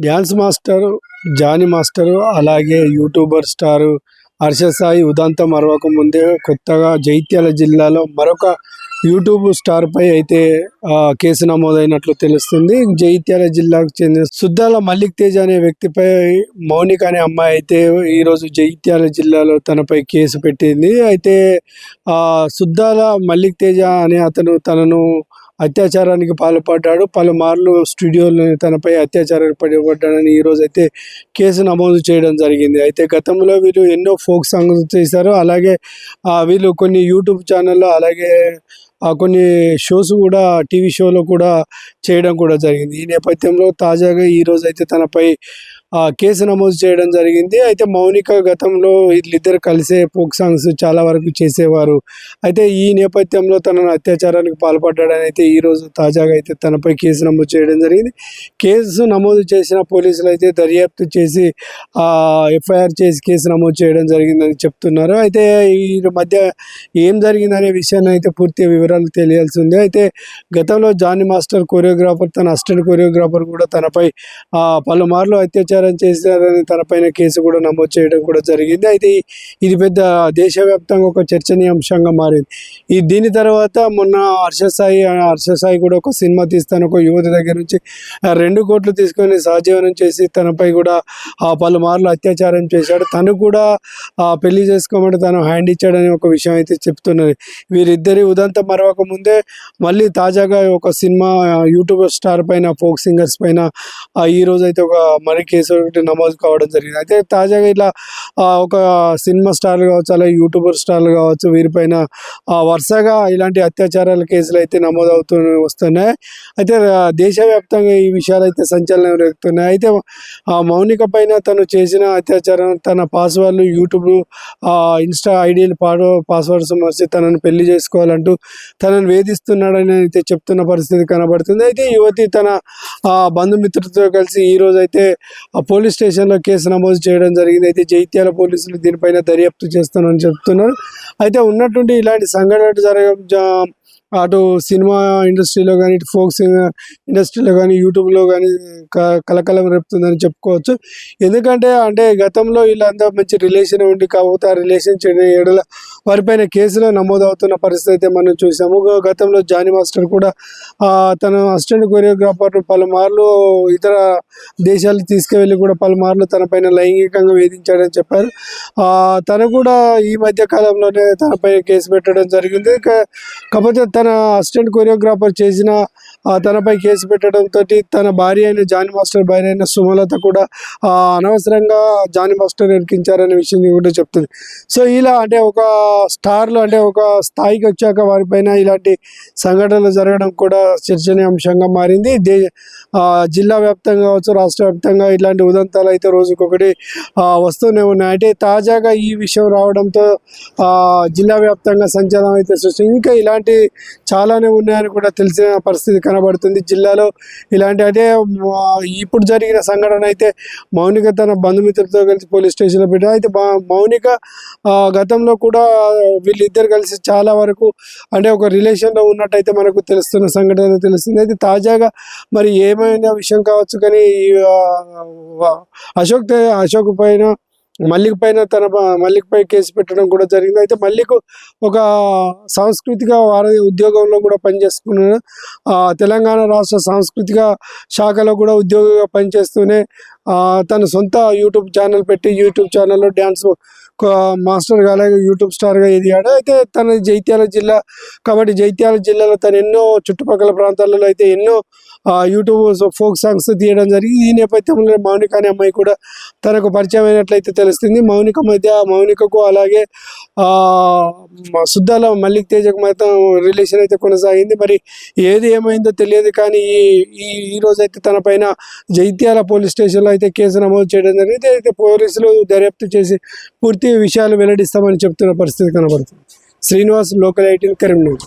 Dance master Jani master అలాగే YouTuber star Harsha Sai ఉదాంతం మరొక ముందే కొత్తగా జైత్యాల జిల్లాలో మరొక యూట్యూబ్ స్టార్ పై అయితే కేసు నమోదైనట్లు తెలుస్తుంది. జైత్యాల జిల్లాకు చెందిన సుద్దాల మల్లిక్ తేజ్ అనే వ్యక్తిపై మౌనిక అనే అమ్మాయి అయితే ఈరోజు జైత్యాల జిల్లాలో తనపై కేసు పెట్టింది. అయితే సుద్దాల మల్లిక్ తేజ అనే అతను తనను అత్యాచారానికి పాల్పడ్డాడు. పలుమార్లు స్టూడియోలో తనపై అత్యాచారానికి పడిపడ్డాడని ఈరోజు అయితే కేసు నమోదు చేయడం జరిగింది. అయితే గతంలో వీళ్ళు ఎన్నో ఫోక్ సాంగ్స్ చేశారు. అలాగే వీళ్ళు కొన్ని యూట్యూబ్ ఛానల్లో అలాగే కొన్ని షోస్ కూడా టీవీ షోలో కూడా చేయడం కూడా జరిగింది. ఈ నేపథ్యంలో తాజాగా ఈరోజు అయితే తనపై కేసు నమోదు చేయడం జరిగింది. అయితే మౌనిక గతంలో వీళ్ళిద్దరు కలిసే ఫోక్ సాంగ్స్ చాలా వరకు చేసేవారు. అయితే ఈ నేపథ్యంలో తనను అత్యాచారానికి పాల్పడ్డాడని అయితే ఈరోజు తాజాగా అయితే తనపై కేసు నమోదు చేయడం జరిగింది. కేసు నమోదు చేసిన పోలీసులు అయితే దర్యాప్తు చేసి ఎఫ్ఐఆర్ చేసి కేసు నమోదు చేయడం జరిగిందని చెప్తున్నారు. అయితే ఈ మధ్య ఏం జరిగిందనే విషయాన్ని అయితే పూర్తి వివరాలు తెలియాల్సి ఉంది. అయితే గతంలో జానీ మాస్టర్ కొరియోగ్రాఫర్ తన అసిస్టెంట్ కొరియోగ్రాఫర్ కూడా తనపై పలుమార్లు అత్యాచారం చేశారని తనపైన కేసు కూడా నమోదు చేయడం కూడా జరిగింది. అయితే ఇది పెద్ద దేశవ్యాప్తంగా ఒక చర్చనీయాంశంగా మారింది. ఈ దీని తర్వాత మొన్న హర్ష సాయి హర్ష సాయి కూడా ఒక సినిమా తీస్తాను ఒక యువతి దగ్గర నుంచి రెండు కోట్లు తీసుకొని సహజీవనం చేసి తనపై కూడా పలుమార్లు అత్యాచారం చేశాడు. తను కూడా పెళ్ళి చేసుకోమంటే తను హ్యాండ్ ఇచ్చాడని ఒక విషయం అయితే చెప్తున్నది. వీరిద్దరి ఉదంతం మరొక ముందే మళ్ళీ తాజాగా ఒక సినిమా యూట్యూబ్ స్టార్ పైన ఫోక్ సింగర్స్ పైన ఈరోజు ఈ రోజు అయితే ఒక మరి కేసు ఒకటి నమోదు కావడం జరిగింది. అయితే తాజాగా ఇలా ఒక సినిమా స్టార్లు కావచ్చు అలాగే యూట్యూబర్ స్టార్లు కావచ్చు వీరిపైన వరుసగా ఇలాంటి అత్యాచారాల కేసులు అయితే నమోదు అవుతూ వస్తున్నాయి. అయితే దేశవ్యాప్తంగా ఈ విషయాలు అయితే సంచలనం రేపుతున్నాయి. అయితే ఆ మౌనిక పైన తను చేసిన అత్యాచారం తన పాస్వర్డ్లు యూట్యూబ్ ఇన్స్టా ఐడీలు పాడు పాస్వర్డ్స్ మార్చి తనను పెళ్ళి చేసుకోవాలంటూ తనను వేధిస్తున్నాడని అయితే చెప్తున్న పరిస్థితి కనబడుతుంది. అయితే యువతి తన ఆ, బంధుమిత్రులతో కలిసి ఈ రోజు అయితే ఆ పోలీస్ స్టేషన్లో కేసు నమోదు చేయడం జరిగింది. అయితే జైత్యాల పోలీసులు దీనిపైన దర్యాప్తు చేస్తానని చెప్తున్నారు. అయితే ఉన్నటువంటి ఇలాంటి సంఘటనలు జరగ అటు సినిమా ఇండస్ట్రీలో కానీ ఇటు ఫోక్ సింగర్ ఇండస్ట్రీలో కానీ యూట్యూబ్లో కానీ క- కలకలం రేపుతుందని చెప్పుకోవచ్చు. ఎందుకంటే అంటే గతంలో వీళ్ళంతా మంచి రిలేషన్ ఉండి కాకపోతే ఆ రిలేషన్ ఏడల వారిపైన కేసులో నమోదు అవుతున్న పరిస్థితి అయితే మనం చూసాము. గతంలో జానీ మాస్టర్ కూడా తన అసిస్టెంట్ కొరియోగ్రాఫర్ పలుమార్లు ఇతర దేశాలకు తీసుకువెళ్ళి కూడా పలుమార్లు తన పైన లైంగికంగా వేధించాడని చెప్పారు. తను కూడా ఈ మధ్య కాలంలోనే తనపై కేసు పెట్టడం జరిగింది. కాకపోతే తన అసిస్టెంట్ కొరియోగ్రాఫర్ చేసిన తనపై కేసు పెట్టడంతో తన భార్య అయిన జానీ మాస్టర్ భార్య అయిన సుమలత కూడా అనవసరంగా జానీ మాస్టర్ ఎరికించారనే విషయం కూడా చెప్తుంది సో ఇలా అంటే ఒక స్టార్లు అంటే ఒక స్థాయికి వచ్చాక వారిపైన ఇలాంటి సంఘటనలు జరగడం కూడా చర్చనీయాంశంగా మారింది. దే ఆ, జిల్లా వ్యాప్తంగా కావచ్చు రాష్ట్ర వ్యాప్తంగా ఇలాంటి ఉదంతాలు అయితే రోజుకొకటి వస్తూనే ఉన్నాయి. అంటే తాజాగా ఈ విషయం రావడంతో జిల్లా వ్యాప్తంగా సంచలనం అయితే సృష్టి ఇంకా ఇలాంటి చాలానే ఉన్నాయని కూడా తెలిసిన పరిస్థితి కనబడుతుంది జిల్లాలో. ఇలాంటి అంటే ఇప్పుడు జరిగిన సంఘటన అయితే మౌనిక తన బంధుమిత్రులతో కలిసి పోలీస్ స్టేషన్లో పెట్టారు అయితే మౌనిక గతంలో కూడా వీళ్ళిద్దరు కలిసి చాలా వరకు అంటే ఒక రిలేషన్లో ఉన్నట్టయితే మనకు తెలుస్తున్న సంఘటన తెలుస్తుంది. అయితే తాజాగా మరి ఏమైనా విషయం కావచ్చు కానీ అశోక్ అశోక్ పైన మల్లిక పైన తన మల్లిక పై కేసు పెట్టడం కూడా జరిగింది. అయితే మల్లికు ఒక సాంస్కృతిక వారి ఉద్యోగంలో కూడా పనిచేసుకున్నాను తెలంగాణ రాష్ట్ర సాంస్కృతిక శాఖలో కూడా ఉద్యోగిగా పనిచేస్తూనే తన సొంత యూట్యూబ్ ఛానల్ పెట్టి యూట్యూబ్ ఛానల్లో డ్యాన్స్ మాస్టర్గా అలాగే యూట్యూబ్ స్టార్గా ఎదిగాడు. అయితే తన జైత్యాల జిల్లా కాబట్టి జైత్యాల జిల్లాలో తను ఎన్నో చుట్టుపక్కల ప్రాంతాలలో అయితే ఎన్నో యూట్యూబ్ ఫోక్ సాంగ్స్ తీయడం జరిగింది ఈ నేపథ్యంలో మౌనిక అనే అమ్మాయి కూడా తనకు పరిచయం అయినట్లయితే తెలుస్తుంది. మౌనిక మధ్య మౌనికకు అలాగే సుద్దాల మల్లిక్ తేజకు మాత్రం రిలేషన్ అయితే కొనసాగింది. మరి ఏది ఏమైందో తెలియదు కానీ ఈ ఈ రోజు అయితే తన పైన జైత్యాల పోలీస్ స్టేషన్లో అయితే కేసు నమోదు చేయడం జరిగింది. అయితే పోలీసులు దర్యాప్తు చేసి పూర్తి విషయాలు వెల్లడిస్తామని చెప్తున్న పరిస్థితి కనబడుతుంది. Srinivas local IT Karimnagar.